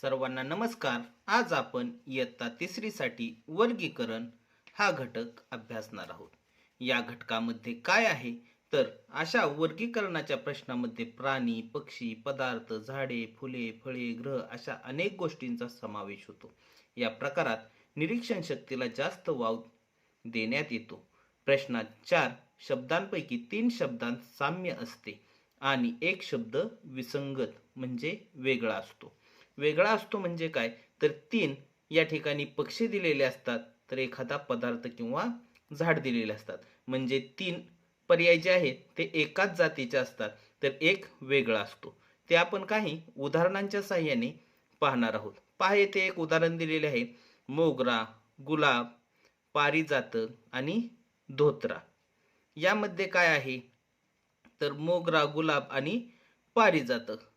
सर्वांना नमस्कार. आज आपण इयत्ता तिसरीसाठी वर्गीकरण हा घटक अभ्यासणार आहोत. या घटकामध्ये काय आहे? तर अशा वर्गीकरणाच्या प्रश्नामध्ये प्राणी पक्षी पदार्थ झाडे फुले फळे ग्रह अशा अनेक गोष्टींचा समावेश होतो. या प्रकारात निरीक्षण शक्तीला जास्त वाव देण्यात येतो. प्रश्नात चार शब्दांपैकी तीन शब्दांत साम्य असते आणि एक शब्द विसंगत म्हणजे वेगळा असतो. वेगळा असतो म्हणजे काय? तर तीन या ठिकाणी पक्षी दिलेले असतात तर एखादा पदार्थ किंवा झाड दिलेले असतात. म्हणजे तीन पर्याय जे आहेत ते एकाच जातीचे असतात तर एक वेगळा असतो. ते आपण काही उदाहरणांच्या साह्याने पाहणार आहोत. पहा येथे एक उदाहरण दिलेले आहे. मोगरा गुलाब पारिजात आणि धोत्रा. यामध्ये काय आहे? तर मोगरा गुलाब आणि पारिजातक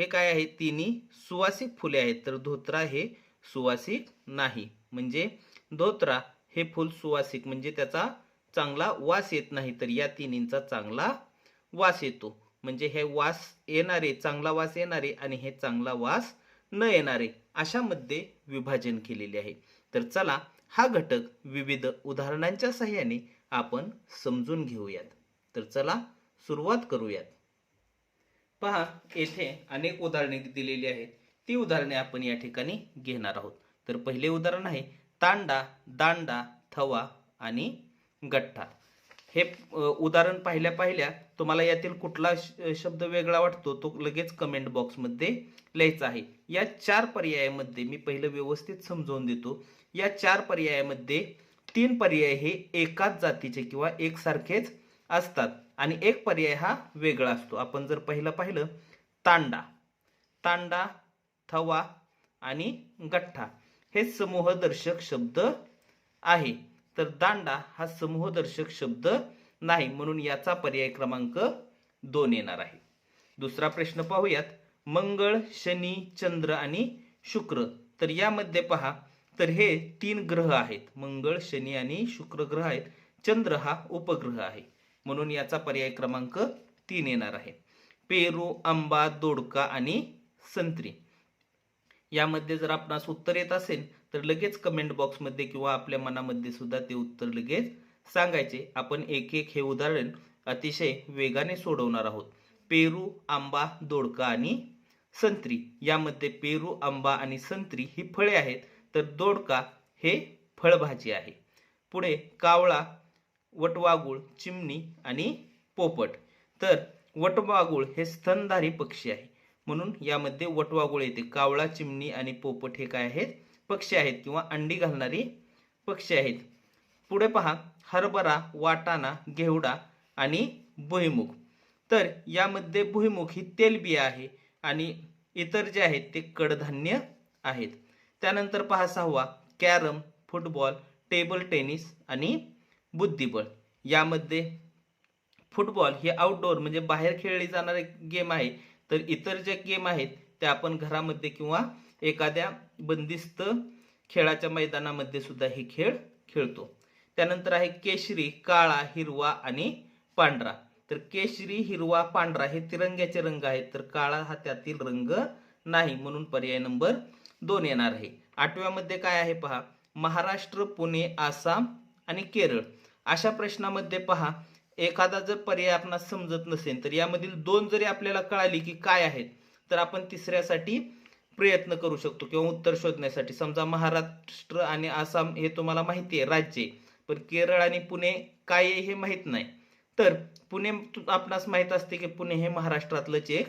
हे काय आहे? तिन्ही सुवासिक फुले आहेत. तर धोत्रा हे सुवासिक नाही. म्हणजे धोत्रा हे फुल सुवासिक म्हणजे त्याचा चांगला वास येत नाही तर या तिन्हींचा चांगला वास येतो. म्हणजे हे वास येणारे चांगला वास येणारे आणि हे चांगला वास न येणारे अशामध्ये विभाजन केलेले आहे. तर चला हा घटक विविध उदाहरणांच्या सहाय्याने आपण समजून घेऊयात. तर चला सुरुवात करूयात. पहा येथे अनेक उदाहरणे दिलेली आहेत. ती उदाहरणे आपण या ठिकाणी घेणार आहोत. तर पहिले उदाहरण आहे तांडा दांडा थवा आणि गठ्ठा. हे उदाहरण पाहिल्या पाहिल्या तुम्हाला यातील कुठला श- शब्द वेगळा वाटतो तो लगेच कमेंट बॉक्समध्ये लिहायचा आहे. या चार पर्यायामध्ये मी पहिलं व्यवस्थित समजावून देतो. या चार पर्यायामध्ये तीन पर्याय हे एकाच जातीचे किंवा एकसारखेच असतात. आणि एक पर्याय हा वेगळा असतो. आपण जर पहिलं पाहिलं तांडा. तांडा थवा आणि गठ्ठा हे समूहदर्शक शब्द आहे. तर दांडा हा समूहदर्शक शब्द नाही म्हणून याचा पर्याय क्रमांक दोन येणार आहे. दुसरा प्रश्न पाहूयात. मंगळ शनी चंद्र आणि शुक्र. तर यामध्ये पहा तर हे तीन ग्रह आहेत. मंगळ शनी आणि शुक्र ग्रह आहेत. चंद्र हा उपग्रह आहे. म्हणून याचा पर्याय क्रमांक तीन येणार आहे. पेरू आंबा दोडका आणि संत्री. यामध्ये जर आपणास उत्तर येत असेल तर लगेच कमेंट बॉक्समध्ये किंवा आपल्या मनामध्ये सुद्धा ते उत्तर लगेच सांगायचे. आपण एक एक हे उदाहरण अतिशय वेगाने सोडवणार आहोत. पेरू आंबा दोडका आणि संत्री. यामध्ये पेरू आंबा आणि संत्री ही फळे आहेत तर दोडका हे फळभाजी आहे. पुढे कावळा वटवागुळ चिमणी आणि पोपट. तर वटवागुळ हे स्तनधारी पक्षी आहे. म्हणून यामध्ये वटवागुळ येते. कावळा चिमणी आणि पोपट हे काय आहेत? पक्षी आहेत किंवा अंडी घालणारी पक्षी आहेत. पुढे पहा हरभरा वाटाणा घेवडा आणि भुईमुग. तर यामध्ये भुईमुग ही तेलबिया आहे आणि इतर जे आहेत ते कडधान्य आहेत. त्यानंतर पहा सहावा कॅरम फुटबॉल टेबल टेनिस आणि बुद्धिबळ. यामध्ये फुटबॉल हे आउटडोअर म्हणजे बाहेर खेळली जाणारे गेम आहे. तर इतर जे गेम आहेत ते आपण घरामध्ये किंवा एखाद्या बंदिस्त खेळाच्या मैदानामध्ये सुद्धा हे खेळ खेळतो. त्यानंतर आहे केशरी काळा हिरवा आणि पांढरा. तर केशरी हिरवा पांढरा हे तिरंग्याचे रंग आहेत. तर काळा हा त्यातील रंग नाही म्हणून पर्याय नंबर दोन येणार आहे. आठव्यामध्ये काय आहे पहा. महाराष्ट्र पुणे आसाम आणि केरळ. अशा प्रश्नामध्ये पहा एखादा जर पर्याय आपणास समजत नसेल तर यामधील दोन जरी आपल्याला कळाली की काय आहेत तर आपण तिसऱ्यासाठी प्रयत्न करू शकतो किंवा उत्तर शोधण्यासाठी. समजा महाराष्ट्र आणि आसाम हे तुम्हाला माहिती आहे राज्य पण केरळ आणि पुणे काय आहे हे माहीत नाही. तर पुणे आपणास माहीत असते की पुणे हे महाराष्ट्रातलंच एक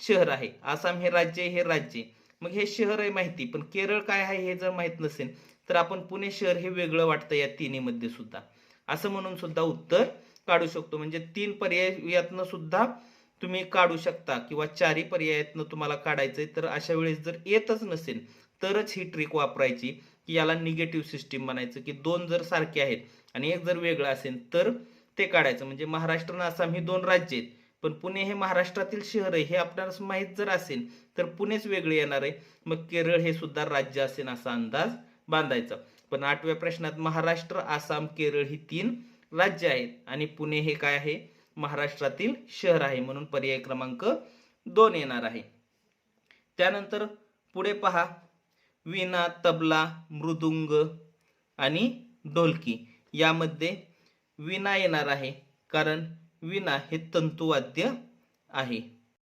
शहर आहे. आसाम हे राज्य हे राज्य मग हे शहर आहे माहिती पण केरळ काय आहे हे जर माहीत नसेल तर आपण पुणे शहर हे वेगळं वाटतं या तिन्हीमध्ये सुद्धा. असं म्हणून सुद्धा उत्तर काढू शकतो. म्हणजे तीन पर्याय यातनं सुद्धा तुम्ही काढू शकता किंवा चारही पर्यायातनं तुम्हाला काढायचंय. तर अशा वेळेस जर येतच नसेल तरच ही ट्रिक वापरायची की याला निगेटिव्ह सिस्टीम म्हणायचं की दोन जर सारखे आहेत आणि एक जर वेगळं असेल तर ते काढायचं. म्हणजे महाराष्ट्र आणि आसाम ही दोन राज्य आहेत. पण पुणे हे महाराष्ट्रातील शहर आहे हे आपल्याला माहीत जर असेल तर पुणेच वेगळे येणार आहे. मग केरळ हे सुद्धा राज्य असेल असा अंदाज बांधायचा. पण आठव्या प्रश्नात महाराष्ट्र आसाम केरळ ही तीन राज्य आहेत. आणि पुणे हे काय आहे? महाराष्ट्रातील शहर आहे म्हणून पर्याय क्रमांक दोन येणार आहे. त्यानंतर पुढे पहा. वीणा तबला मृदुंग आणि ढोलकी यामध्ये विणा येणार आहे. कारण विना हे तंतुवाद्य आहे.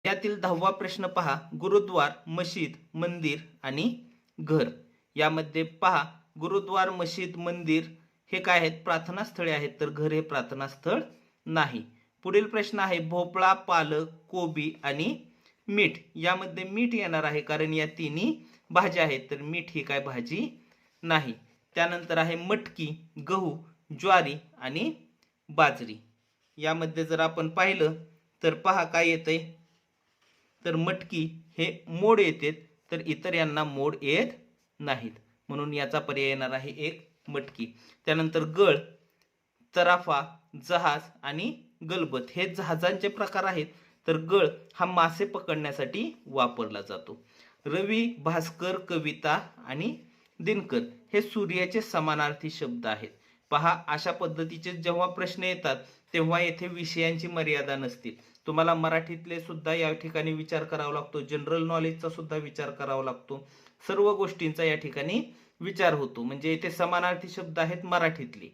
यातील दहावा प्रश्न पहा. गुरुद्वार मशीद मंदिर आणि घर यामध्ये पहा. गुरुद्वार मशीद मंदिर हे काय आहेत? प्रार्थनास्थळे आहेत. तर घर हे प्रार्थना स्थळ नाही. पुढील प्रश्न आहे भोपळा पालक कोबी आणि मीठ. यामध्ये मीठ येणार आहे कारण या तिन्ही भाज्या आहेत. तर मीठ ही काय भाजी नाही. त्यानंतर आहे मटकी गहू ज्वारी आणि बाजरी. यामध्ये जर आपण पाहिलं तर पहा काय येतंय. तर मटकी हे मोड येते तर इतर यांना मोड येत नाहीत. म्हणून याचा पर्याय येणार आहे एक मटकी. त्यानंतर गळ तराफा जहाज आणि गलबत. हे जहाजांचे प्रकार आहेत. तर गळ हा मासे पकडण्यासाठी वापरला जातो. रवी भास्कर कविता आणि दिनकर हे सूर्याचे समानार्थी शब्द आहेत. पहा अशा पद्धतीचे जेव्हा प्रश्न येतात तेव्हा येथे विषयांची मर्यादा नसतील तुम्हाला मराठीतले सुद्धा या ठिकाणी विचार करावा लागतो. जनरल नॉलेजचा सुद्धा विचार करावा लागतो. सर्व गोष्टींचा या ठिकाणी विचार होतो. म्हणजे इथे समानार्थी शब्द आहेत मराठीतले.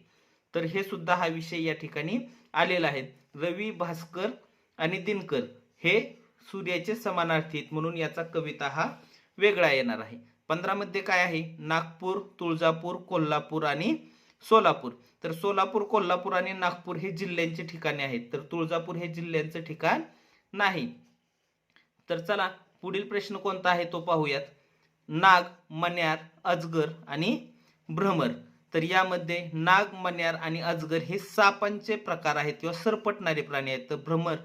तर हे सुद्धा हा विषय या ठिकाणी आलेला आहे. रवी भास्कर आणि दिनकर हे सूर्याचे समानार्थी आहेत म्हणून याचा कविता हा वेगळा येणार आहे. पंधरामध्ये काय आहे? नागपूर तुळजापूर कोल्हापूर आणि सोलापूर. तर सोलापूर कोल्हापूर आणि नागपूर हे जिल्ह्यांचे ठिकाणे आहेत. तर तुळजापूर हे जिल्ह्यांचं ठिकाण नाही. तर चला पुढील प्रश्न कोणता आहे तो पाहूयात. नाग मन्यार अजगर आणि भ्रमर. तर यामध्ये नाग मन्यार आणि अजगर हे सापांचे प्रकार आहेत किंवा सरपटणारे प्राणी आहेत. तर भ्रमर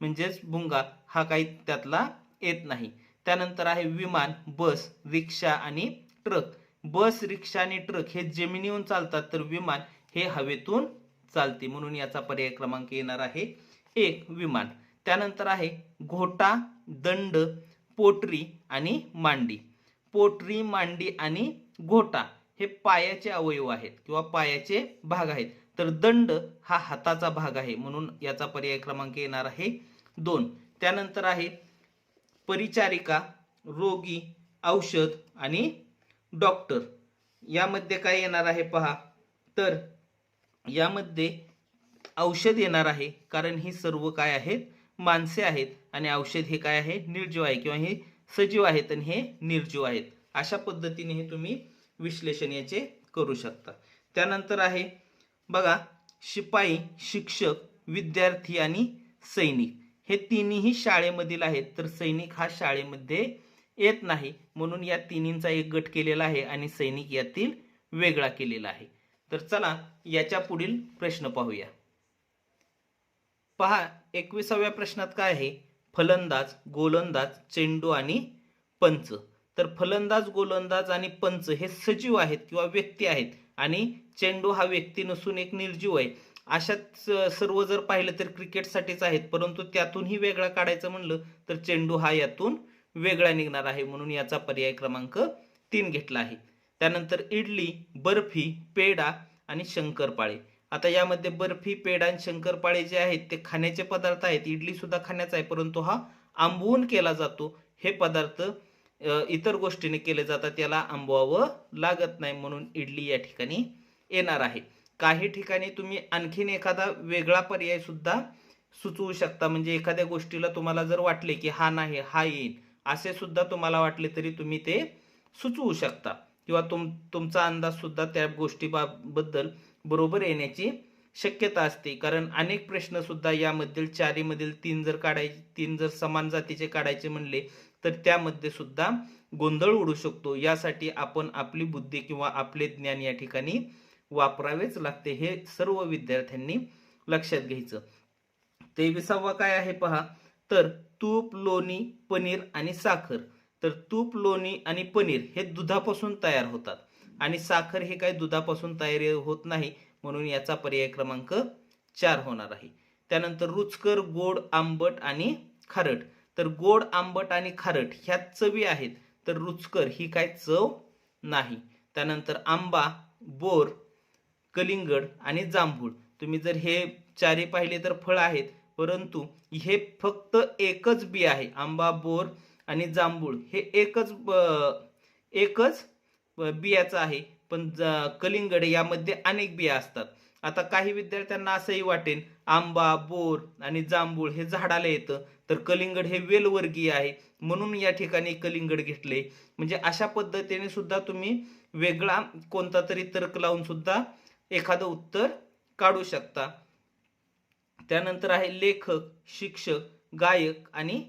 म्हणजेच भुंगा हा काही त्यातला येत नाही. त्यानंतर आहे विमान बस रिक्षा आणि ट्रक. बस रिक्षा आणि ट्रक हे जमिनीहून चालतात तर विमान हे हवेतून चालते. म्हणून याचा पर्याय क्रमांक येणार आहे एक विमान. त्यानंतर आहे घोटा दंड पोटरी आणि मांडी. पोटरी मांडी आणि घोटा हे पायाचे अवयव आहेत किंवा पायाचे भाग आहेत. तर दंड हा हाताचा भाग आहे म्हणून याचा पर्याय क्रमांक येणार आहे दोन. त्यानंतर आहे परिचारिका रोगी औषध आणि डॉक्टर. यामध्ये काय येणार आहे पहा. तर यामध्ये औषध येणार आहे कारण ही सर्व काय आहेत? माणसे आहेत आणि औषध हे काय आहे? निर्जीव आहे किंवा हे सजीव आहेत आणि हे निर्जीव आहेत. अशा पद्धतीने हे तुम्ही विश्लेषण याचे करू शकता. त्यानंतर आहे बघा शिपाई शिक्षक विद्यार्थी आणि सैनिक. हे तिन्ही शाळेमधील आहेत तर सैनिक हा शाळेमध्ये येत नाही. म्हणून या तिन्हींचा एक गट केलेला आहे आणि सैनिक यातील वेगळा केलेला आहे. तर चला याच्या पुढील प्रश्न पाहूया. पहा एकविसाव्या प्रश्नात काय आहे? फलंदाज गोलंदाज चेंडू आणि पंच. तर फलंदाज गोलंदाज आणि पंच हे सजीव आहेत किंवा व्यक्ती आहेत आणि चेंडू हा व्यक्ती नसून एक निर्जीव आहे. अशाच सर्व जर पाहिलं तर क्रिकेटसाठीच आहेत परंतु त्यातूनही वेगळा काढायचं म्हणलं तर चेंडू हा यातून वेगळा निघणार आहे म्हणून याचा पर्याय क्रमांक तीन घेतला आहे. त्यानंतर इडली बर्फी पेढा आणि शंकरपाळे. आता यामध्ये बर्फी पेढा आणि शंकरपाळे जे आहेत ते खाण्याचे पदार्थ आहेत. इडली सुद्धा खाण्याचा आहे परंतु हा आंबवून केला जातो. हे पदार्थ इतर गोष्टीने केले जातात. याला आंबवावं लागत नाही म्हणून इडली या ठिकाणी येणार आहे. काही ठिकाणी तुम्ही आणखीन एखादा वेगळा पर्याय सुद्धा सुचवू शकता. म्हणजे एखाद्या गोष्टीला तुम्हाला जर वाटले की हा नाही हा येईल असे सुद्धा तुम्हाला वाटले तरी तुम्ही ते सुचवू शकता. किंवा तुम तुमचा अंदाज सुद्धा त्या गोष्टीबाबद्दल बरोबर येण्याची शक्यता असते. कारण अनेक प्रश्न सुद्धा यामधील चारीमधील तीन जर काढायचे तीन जर समान जातीचे काढायचे म्हणले तर त्यामध्ये सुद्धा गोंधळ उडू शकतो. यासाठी आपण आपली बुद्धी किंवा आपले ज्ञान या ठिकाणी वापरावेच लागते. हे सर्व विद्यार्थ्यांनी लक्षात घ्यायचं. तेविसावा काय आहे पहा. तर तूप लोणी पनीर आणि साखर. तर तूप लोणी आणि पनीर हे दुधापासून तयार होतात. आणि साखर हे काय दुधापासून तयार होत नाही म्हणून याचा पर्याय क्रमांक चार होणार आहे. त्यानंतर रुचकर गोड आंबट आणि खारट. तर गोड आंबट आणि खारट ह्या चवी आहेत तर रुचकर ही काय चव नाही. त्यानंतर आंबा बोर कलिंगड आणि जांभूळ. तुम्ही जर हे चारे पाहिले तर फळ आहेत परंतु हे फक्त एकच बी आहे. आंबा बोर आणि जांभूळ हे एकच ब- एकच बियाचं आहे. पण ज- कलिंगड यामध्ये अनेक बिया असतात. आता काही विद्यार्थ्यांना असंही वाटेल आंबा बोर आणि जांभूळ हे झाडाला येतं. तर कलिंगड हे वेलवर्गीय आहे. म्हणून या ठिकाणी कलिंगड घेतले. म्हणजे अशा पद्धतीने सुद्धा तुम्ही वेगळा कोणता तरी तर्क लावून सुद्धा एखादं उत्तर काढू शकता. त्यानंतर आहे लेखक शिक्षक गायक आणि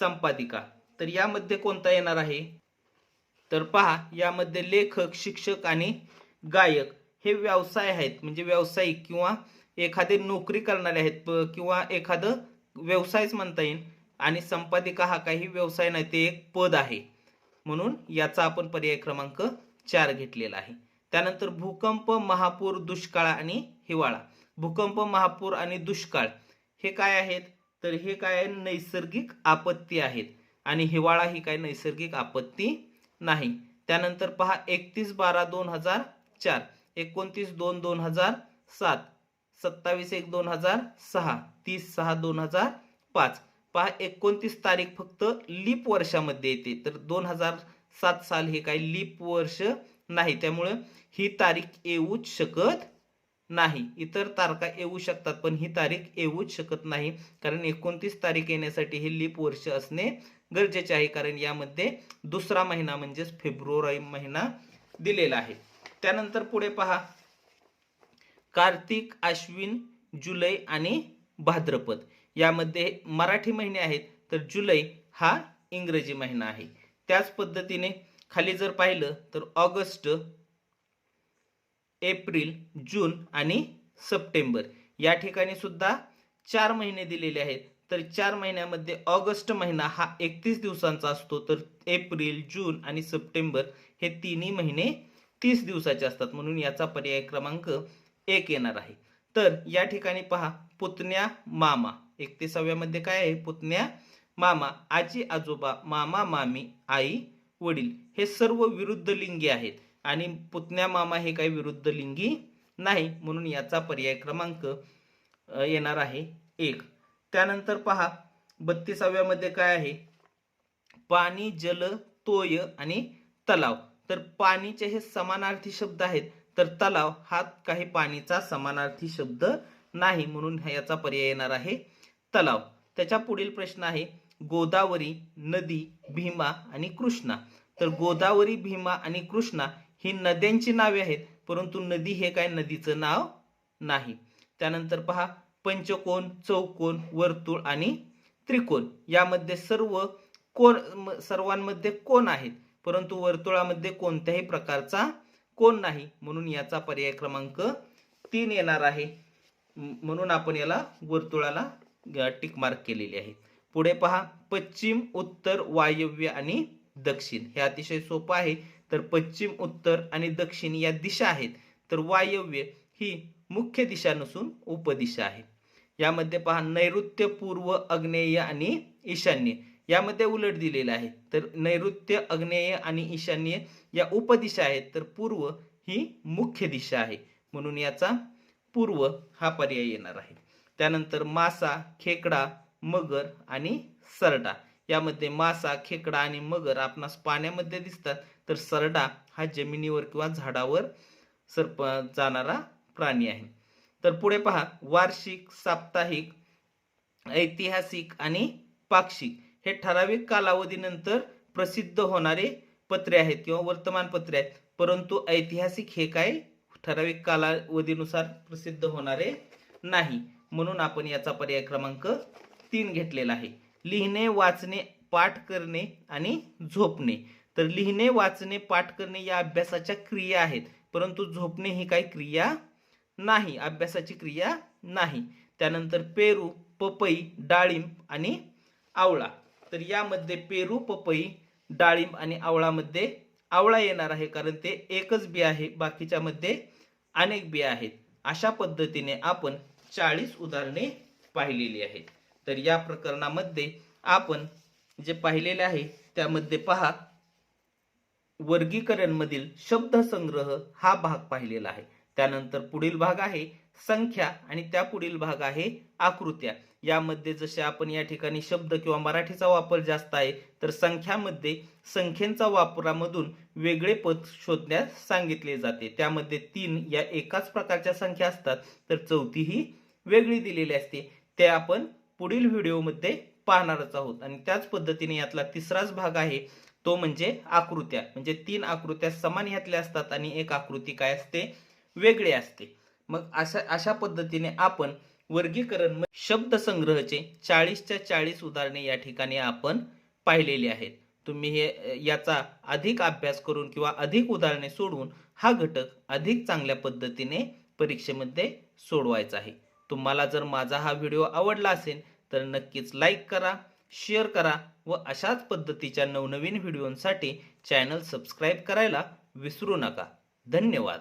संपादिका. तर यामध्ये कोणता येणार आहे? तर पहा यामध्ये लेखक शिक्षक आणि गायक हे व्यवसाय आहेत. म्हणजे व्यावसायिक किंवा एखादे नोकरी करणारे आहेत प- किंवा एखादं व्यवसायच म्हणता येईल. आणि संपादिका हा काही व्यवसाय नाही ते एक पद आहे. म्हणून याचा आपण पर्याय क्रमांक चार घेतलेला आहे. त्यानंतर भूकंप महापूर दुष्काळ आणि हिवाळा. भूकंप महापूर आणि दुष्काळ हे काय आहेत? तर हे काय नैसर्गिक आपत्ती आहेत. आणि हिवाळा ही काय? नैसर्गिक आपत्ती नाही. त्यानंतर पहा एकतीस बारा दोन हजार चार. एकोणतीस दोन दोन हजार सात. सत्तावीस एक दोन हजार सहा. तीस सहा दोन हजार पाच. पहा एकोणतीस तारीख फक्त लीप वर्षामध्ये येते. तर दोन हजार सात साल हे काही लीप वर्ष नाही. त्यामुळं ही तारीख येऊच शकत नाही. इतर तारखा येऊ शकतात पण ही तारीख येऊच शकत नाही. कारण एकोणतीस तारीख येण्यासाठी हे लीप वर्ष असणे गरजेचे आहे कारण यामध्ये दुसरा महिना म्हणजेच फेब्रुवारी महिना दिलेला आहे. त्यानंतर पुढे पहा. कार्तिक अश्विन जुलै आणि भाद्रपद. यामध्ये मराठी महिने आहेत तर जुलै हा इंग्रजी महिना आहे. त्याच पद्धतीने खाली जर पाहिलं तर ऑगस्ट एप्रिल जून आणि सप्टेंबर या ठिकाणी सुद्धा चार महिने दिलेले आहेत. तर चार महिन्यामध्ये ऑगस्ट महिना हा एकतीस दिवसांचा असतो तर एप्रिल जून आणि सप्टेंबर हे तिन्ही महिने तीस दिवसाचे असतात. म्हणून याचा पर्याय क्रमांक एक येणार आहे. तर या ठिकाणी पहा पुतण्या मामा. एकतीसाव्यामध्ये काय आहे? पुतण्या मामा आजी आजोबा मामा मामी आई वडील हे सर्व विरुद्ध लिंगी आहेत. आणि पुतण्या मामा हे काही विरुद्ध लिंगी नाही. म्हणून याचा पर्याय क्रमांक येणार आहे एक. त्यानंतर पहा बत्तीसाव्यामध्ये काय आहे? पाणी जल तोय आणि तलाव. तर पाणीचे हे समानार्थी शब्द आहेत. तर तलाव हा काही पाणीचा समानार्थी शब्द नाही म्हणून याचा पर्याय येणार आहे. तलाव. त्याच्या पुढील प्रश्न आहे गोदावरी नदी भीमा आणि कृष्णा. तर गोदावरी भीमा आणि कृष्णा ही नद्यांची नावे आहेत परंतु नदी हे काय नदीचं नाव नाही. त्यानंतर पहा पंचकोन चौकोन वर्तुळ आणि त्रिकोण. यामध्ये सर्व कोण म- सर्वांमध्ये कोण आहेत? परंतु वर्तुळामध्ये कोणत्याही प्रकारचा कोण नाही. म्हणून याचा पर्याय क्रमांक तीन येणार आहे. म्हणून आपण याला वर्तुळाला टिक मार्क केलेली आहे. पुढे पहा. पश्चिम उत्तर वायव्य आणि दक्षिण. हे अतिशय सोपं आहे. तर पश्चिम उत्तर आणि दक्षिण या दिशा आहेत. तर वायव्य ही मुख्य दिशा नसून उपदिशा आहे. यामध्ये पहा नैऋत्य पूर्व अग्नेय आणि ईशान्य. यामध्ये उलट दिलेलं आहे. तर नैऋत्य अग्नेय आणि ईशान्य या उपदिशा आहेत. तर पूर्व ही मुख्य दिशा आहे. म्हणून याचा पूर्व हा पर्याय येणार आहे. त्यानंतर मासा खेकडा मगर आणि सरडा. यामध्ये मासा खेकडा आणि मगर आपणास पाण्यामध्ये दिसतात. तर सरडा हा जमिनीवर किंवा झाडावर सरप जाणारा प्राणी आहे. तर पुढे पहा वार्षिक साप्ताहिक ऐतिहासिक आणि पाक्षिक. हे ठराविक कालावधीनंतर प्रसिद्ध होणारे पत्रे आहेत किंवा वर्तमानपत्रे आहेत. परंतु ऐतिहासिक हे काय? ठराविक कालावधीनुसार प्रसिद्ध होणारे नाही. म्हणून आपण याचा पर्याय क्रमांक तीन घेतलेला आहे. लिहिणे वाचणे पाठ करणे आणि झोपणे. तर लिहिणे वाचणे पाठ करणे या अभ्यासाच्या क्रिया आहेत. परंतु झोपणे ही काही क्रिया नाही अभ्यासाची क्रिया नाही. त्यानंतर पेरू पपई डाळिंब आणि आवळा. तर यामध्ये पेरू पपई डाळिंब आणि आवळामध्ये आवळा येणार आहे कारण ते एकच बी आहे बाकीच्या मध्ये अनेक बिया आहेत. अशा पद्धतीने आपण चाळीस उदाहरणे पाहिलेली आहेत. तर या प्रकरणामध्ये आपण जे पाहिलेले आहे त्यामध्ये पहा. वर्गीकरण मधील शब्दसंग्रह हा भाग पाहिलेला आहे. त्यानंतर पुढील भाग आहे संख्या आणि त्या पुढील भाग आहे आकृत्या. यामध्ये जसे आपण या ठिकाणी शब्द किंवा मराठीचा वापर जास्त आहे तर संख्यामध्ये संख्येचा वापरामधून वेगळे पद शोधण्यास सांगितले जाते. त्यामध्ये तीन या एकाच प्रकारच्या संख्या असतात तर चौथी ही वेगळी दिलेली असते. ते आपण पुढील व्हिडिओमध्ये पाहणारच आहोत. आणि त्याच पद्धतीने यातला तिसराच भाग आहे तो म्हणजे आकृत्या. म्हणजे तीन आकृत्या समान ह्यातल्या असतात आणि एक आकृती काय असते? वेगळे असते. मग अशा अशा पद्धतीने आपण वर्गीकरण शब्दसंग्रहचे चाळीसच्या चाळीस उदाहरणे या ठिकाणी आपण पाहिलेली आहेत. तुम्ही हे याचा अधिक अभ्यास करून किंवा अधिक उदाहरणे सोडवून हा घटक अधिक चांगल्या पद्धतीने परीक्षेमध्ये सोडवायचा आहे. तुम्हाला जर माझा हा व्हिडिओ आवडला असेल तर नक्कीच लाईक करा शेअर करा व अशाच पद्धतीच्या नवनवीन व्हिडिओंसाठी चॅनल सबस्क्राईब करायला विसरू नका. धन्यवाद.